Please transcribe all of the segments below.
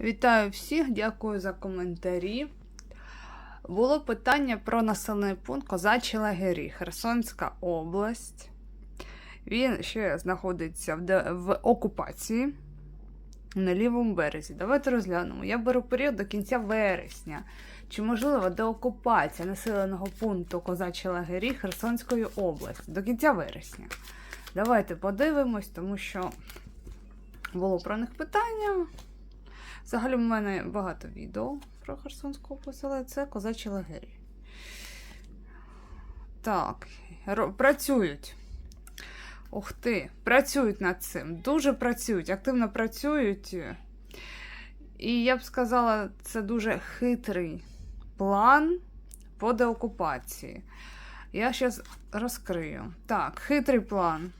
Вітаю всіх, дякую за коментарі. Було питання про населений пункт Козачі Лагері, Херсонська область. Він ще знаходиться в, в окупації на лівому березі. Давайте розглянемо. Я беру період до кінця вересня. Чи можлива деокупація населеного пункту Козачі Лагері Херсонської області до кінця вересня? Давайте подивимось, тому що було про них питання. Взагалі, в мене багато відео про Херсонську область, це козачі лагері. Так, працюють. Ух ти, працюють над цим. Дуже працюють, активно працюють. І я б сказала, це дуже хитрий план по деокупації. Я зараз розкрию. Так, хитрий план.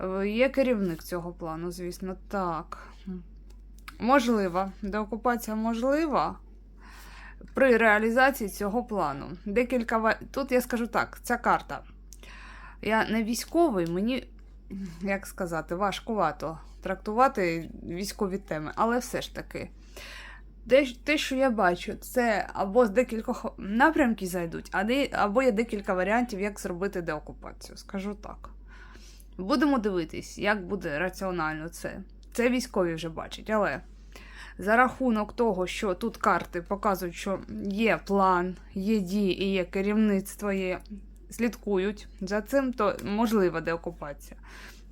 Е, Є керівник цього плану, звісно, так. Можлива. Деокупація можлива при реалізації цього плану. Декілька Тут я скажу так: ця карта. Я не військовий, мені, як сказати, важкувато трактувати військові теми, але все ж таки. Те, що я бачу, це або з декількох напрямків зайдуть, або є декілька варіантів, як зробити деокупацію. Скажу так. Будемо дивитись, як буде раціонально це. Це військові вже бачать, але за рахунок того, що тут карти показують, що є план, є дії і є керівництво, є, слідкують за цим, то можлива деокупація.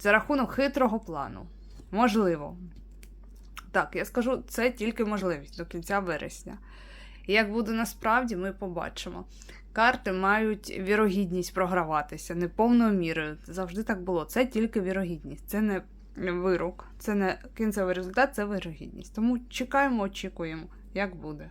За рахунок хитрого плану. Можливо. Так, я скажу, це тільки можливість до кінця вересня. Як буде насправді, ми побачимо. Карти мають вірогідність програватися не повною мірою. Завжди так було. Це тільки вірогідність, це не вирок, це не кінцевий результат, це вирогідність. Тому чекаємо, очікуємо, як буде.